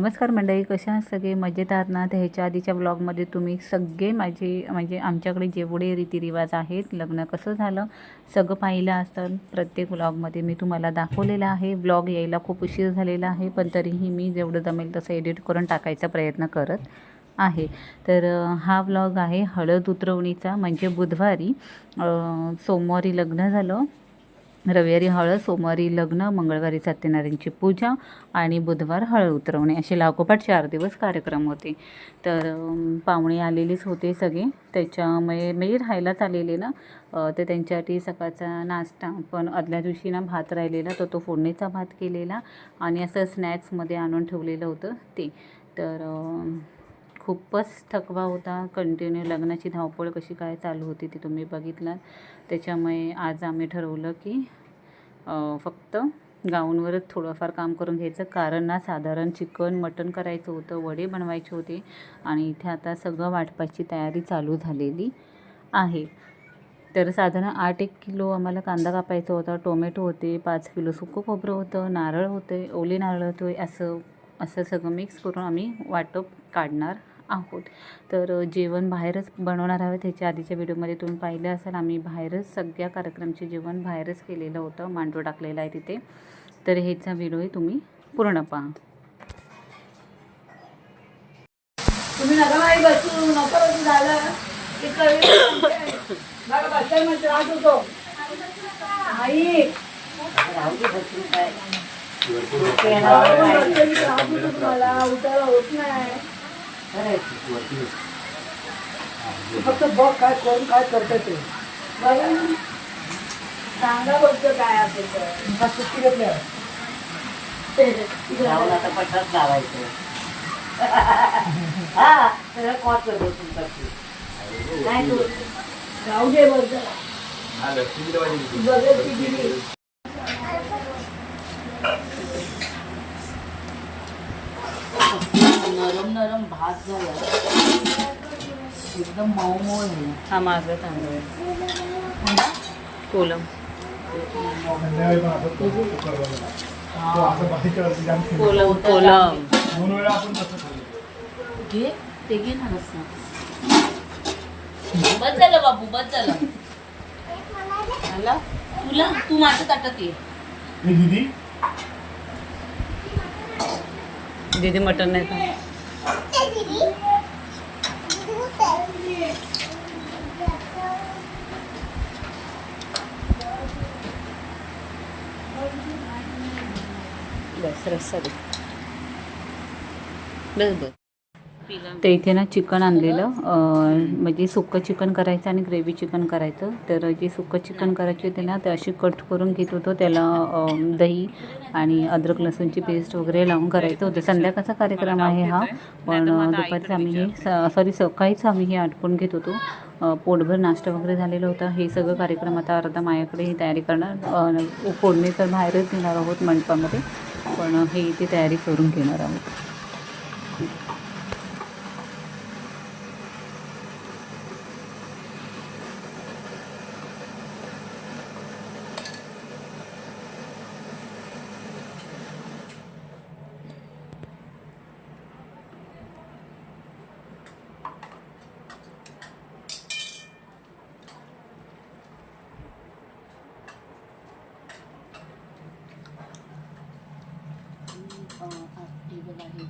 नमस्कार मंडळी कशा सगळे? मजेत आहात ना? तर ह्याच्या आधीच्या ब्लॉगमध्ये तुम्ही सगळे माझे म्हणजे आमच्याकडे जेवढे रीतिरिवाज आहेत लग्न कसं झालं सगळं पाहिलं असतं. प्रत्येक ब्लॉगमध्ये मी तुम्हाला दाखवलेलं आहे. ब्लॉग यायला खूप उशीर झालेला आहे पण तरीही मी जेवढं जमेल तसं एडिट करून टाकायचा प्रयत्न करत आहे. तर हा ब्लॉग आहे हळद उतरवणीचा म्हणजे बुधवारी सोमवारी लग्न झालं. रविवारी हळद सोमवारी लग्न मंगळवारी सत्यनारायणची पूजा आणि बुधवार हळद उतरवणे. असे लागोपाठ चार दिवस कार्यक्रम होते. तर पाहुणे आलेलेच होते सगळे. त्याच्यामुळे म्हणजे राहायलाच आलेले ना. तर त्यांच्यासाठी सकाळचा नाश्ता. पण आदल्या दिवशी ना भात राहिलेला तर तो फोडणीचा भात केलेला आणि असं स्नॅक्समध्ये आणून ठेवलेलं होतं ते. तर खूपच थकवा होता. कंटिन्यू लग्नाची धावपळ कशी काय चालू होती ती तुम्ही बघितलात. त्याच्यामुळे आज आम्ही ठरवलं की फक्त गाऊनवरच थोडंफार काम करून घ्यायचं. कारण ना साधारण चिकन मटण करायचं होतं वडे बनवायचे होते. आणि इथे आता सगळं वाटपाची तयारी चालू झालेली आहे. तर साधारण आठ एक किलो आम्हाला कांदा कापायचा होता. टोमॅटो होते पाच किलो सुकं खोबरं होतं नारळ होते ओले नारळ होते असं असं सगळं मिक्स करून आम्ही वाटप काढणार आहोत. तर जेवण बाहेरच बनवणार आहोत. ह्याच्या आधीच्या व्हिडिओमध्ये तुम्ही पाहिलं असेल आम्ही बाहेरच सगळ्या कार्यक्रमचे जेवण बाहेरच केलेलं होतं. मांडव टाकलेला आहे तिथे. तर ह्याचा व्हिडिओही तुम्ही पूर्ण पहा. तुम्ही नका नाही बसू. नको बसू झालं. बघा होतो आई. तुम्हाला. उठायला होत नाही. फक्त बघ काय करून काय करते ते बघा ना. सांगा बघतो काय असेल तर सुट्टी घेतल्या जाऊन आता पठात लावायचं हा सगळं कॉट करतो करू जाऊ दे बघ जरा. बघत ती गेली. नरम भात झाला. एकदम मऊ मऊ आहे. हा माझा तांदूळ आहे. कोलम. कोलम. कोलम. दोन वेळा आपण तसं खाल्लं. घे ते घे ना रस्सा. बस झालं बाबू बस झालं. आला? तुला तू माझ्या ताटात ये. हे दिदी? दीदी मटण नाही खात. बस रस्सा दे बस बस ते इथे ना चिकन आणलेलं म्हणजे सुक्कं चिकन करायचं आणि ग्रेव्ही चिकन करायचं. तर जे सुक्कं चिकन करायचे होते ना ते अशी कट करून घेत होतो. त्याला दही आणि अद्रक लसूणची पेस्ट वगैरे लावून करायचं होतं. संध्याकाळचा कार्यक्रम आहे हा. पण दुपारचं आम्ही हे सॉरी सकाळीच आम्ही हे आटपून घेत होतो. पोटभर नाश्ता वगैरे झालेला होता. हे सगळं कार्यक्रम आता अर्धा माझ्याकडे ही तयारी करणार फोडणी तर बाहेरच घेणार आहोत मंडपामध्ये. पण हे इथे तयारी करून घेणार आहोत.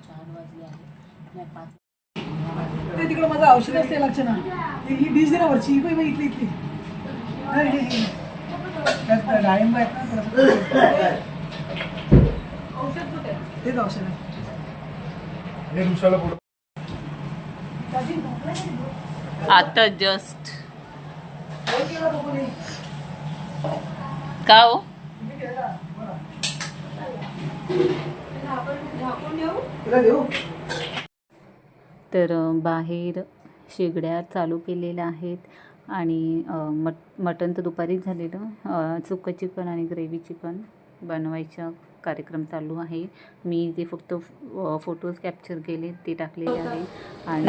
चार वाजले आहे पाच ते तिकडे माझं औषध असते लक्ष ना ही ही डिश ना वरची ही पण इथली इथली हे, हे. त्यात डाळिंब आहेत ना थोडंसं. तेच औषध आहे. हे ऋषाला आता जस्ट का हो? तर बाहेर शेगड्या चालू केलेल्या आहेत आणि मट मटण तर दुपारीच झालेलं. सुकं चिकन आणि ग्रेव्ही चिकन बनवायचा कार्यक्रम चालू आहे. मी ते फक्त फोटोज कॅप्चर केले ते टाकलेले आहे. आणि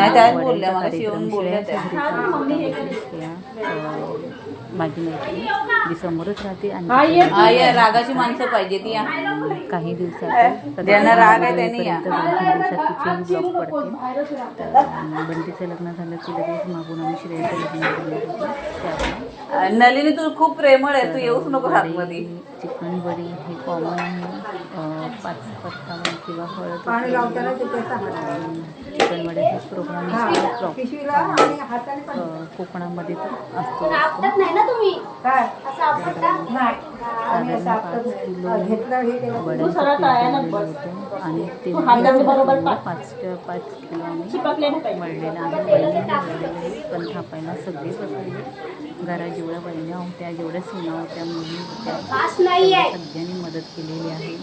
माझी मैत्रीण जी समोरच राहते आणि या. रागाची माणसं पाहिजे ती काही दिवसात ज्यांना राग आहे त्यांनी दिवसात तिचे अं, बंटीचं लग्न झालं की लगेच मागून आम्ही श्रेयाचं लग्न नलिनी तू खूप प्रेमळ आहे. तू येऊच नको चिकन वडी हे कॉमन आहे. पाच पत्तावण किंवा हळद वड्याचाच प्रोग्राम पिशवीला आणि हाताने पण. कोकणामध्ये तर असतो. हे. आणि ते पाच. पाच किलो आम्ही मळलेलं आहे आहे. पण थापायला सगळे बसले घरात जेवढ्या बहिण्या होत्या जेवढ्या सुना होत्या मुली होत्या सगळ्यांनी मदत केलेली आहे.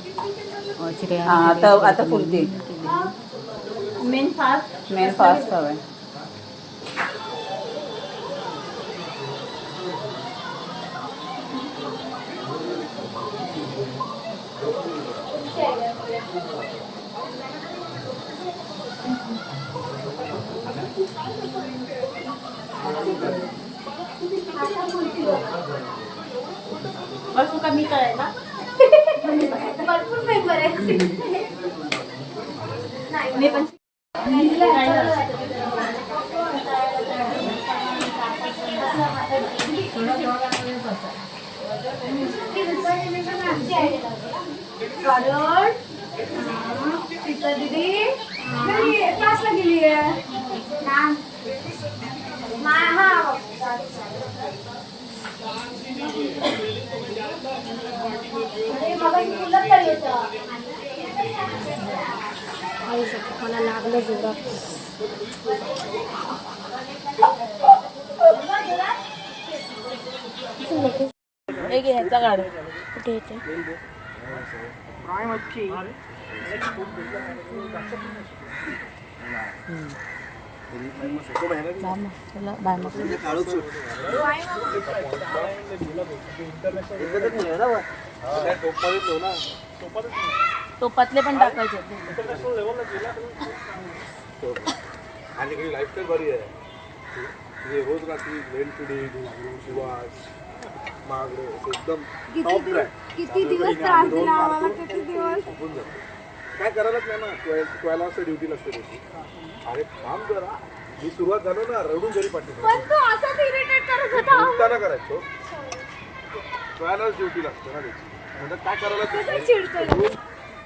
हा, आता- आता फुलते. मेन फास मेन फास्ट हवंय असं कमी करायला? भरपूर मेंबर आहे. नाही मी पण कारण सीता दीदी क्लासला गेली आहे हा अरे मला मुलं तर येतं मला लागलं जोरात एक ह्याचा गाडी कुठे येते टोपातले पण टाकायचे. आणि लाईफस्टाईल बरी आहे. रोज रात्री वेल टुडे सुवास मागडे एकदम टॉप किती दिवस त्रास दिला आम्हाला? किती दिवस? काय करायलाच नाही ना. ट्वेल्व ट्वेल्व वाजता ड्युटीला असते त्याची. अरे थांब जरा. मी सुरुवात झालो ना रडून घरी पाठवतो. पण तू असंच इरिटेट करत होता. उठताना करायचो. ट्वेल्व ड्युटी लागते ना त्याची. म्हणजे काय करायला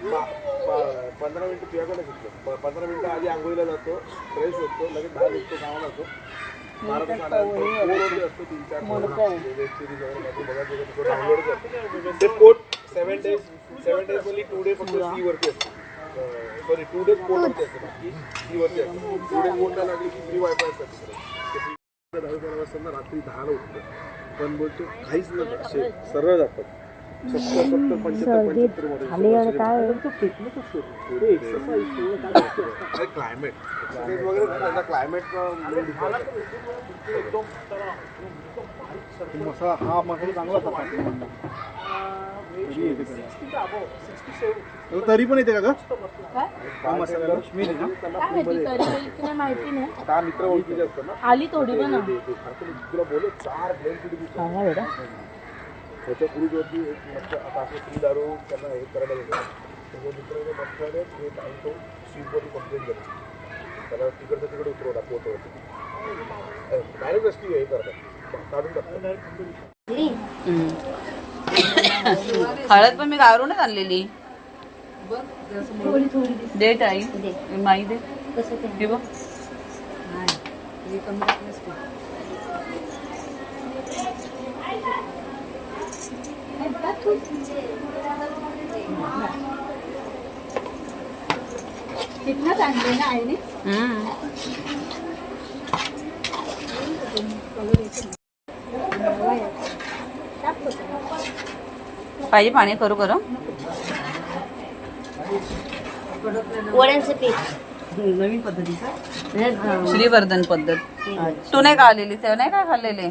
पंधरा मिनिटं तुझ्याकडे प- पंधरा मिनिटं आधी आंघोळीला जातो फ्रेश होतो लगेच बाहेर निघतो कामाला वगैरे असतो तीन चार वेब सिरीज वगैरे डाउनलोड करतो. ते seven days seven days two फक्त असते. सॉरी टू डेज असते. बाकी असते. टू लागली की फ्री वायफाय असतात तिकडे. दहा बारा वाजता ना रात्री दहाला उठतो. पण बोलतो काहीच नाही असे सरळ जातात. पंच्याहत्तर पंच्याहत्तरमध्ये अरे क्लायमेट क्लायमेट मसाला हा मसाला चांगला तरी पण येते का हा मसाला माहिती नाही. आता हा मित्र ओळखीचे असतात ना? आली थोडी पण. तुला बोललो चार क्रूजवरती एक मस्त आता असं फ्री दारू त्यांना हे करायला गेलं त्याच्या मित्राने मस्तने ते तो सीटवरती कंप्लेंट केली त्याला तिकडचं तिकडे उतरवला पोटवरती डायरेक्ट रस्ती हे करतात. काढून टाकतात. हळद पण मी गावरूनच आणलेली. दे ताई. माई दे. हे बघ. तिथनंच आणली ना? आईने हम्म. पाहिजे पाणी करू करू वड्यांचं पीठ. नवीन पद्धतीचा श्रीवर्धन पद्धत. तू नाही का आलेली? तेव्हा नाही का खाल्लेले?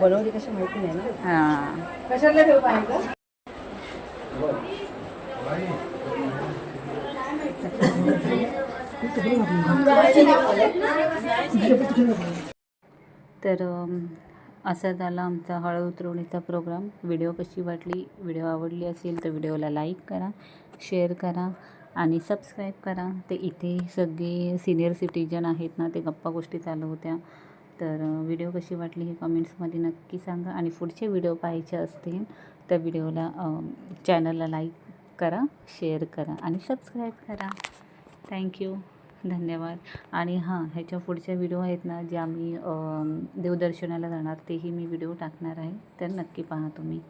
बनवली कशी माहिती नाही ना. हा. कशाला ठेव पाहिजे तर अम, असा झाला आमचा हळद उतरवणीचा प्रोग्राम. व्हिडिओ कशी वाटली व्हिडिओ आवडली असेल तर व्हिडिओला लाईक करा शेअर करा. आणि सबस्क्राईब करा. ते इथे सगळे सिनियर सिटीजन आहेत ना ते गप्पा गोष्टी चालू होत्या. तर व्हिडिओ कशी वाटली हे कमेंट्समध्ये नक्की सांगा. आणि पुढचे व्हिडिओ पाहायचे असतील तर व्हिडिओला चॅनलला लाईक करा शेअर करा आणि सबस्क्राईब करा. थँक्यू धन्यवाद. आणि हां ह्याच्या पुढच्या व्हिडिओ आहेत ना जे आम्ही देवदर्शनाला जाणार तेही मी व्हिडिओ टाकणार आहे. तर नक्की पहा तुम्ही.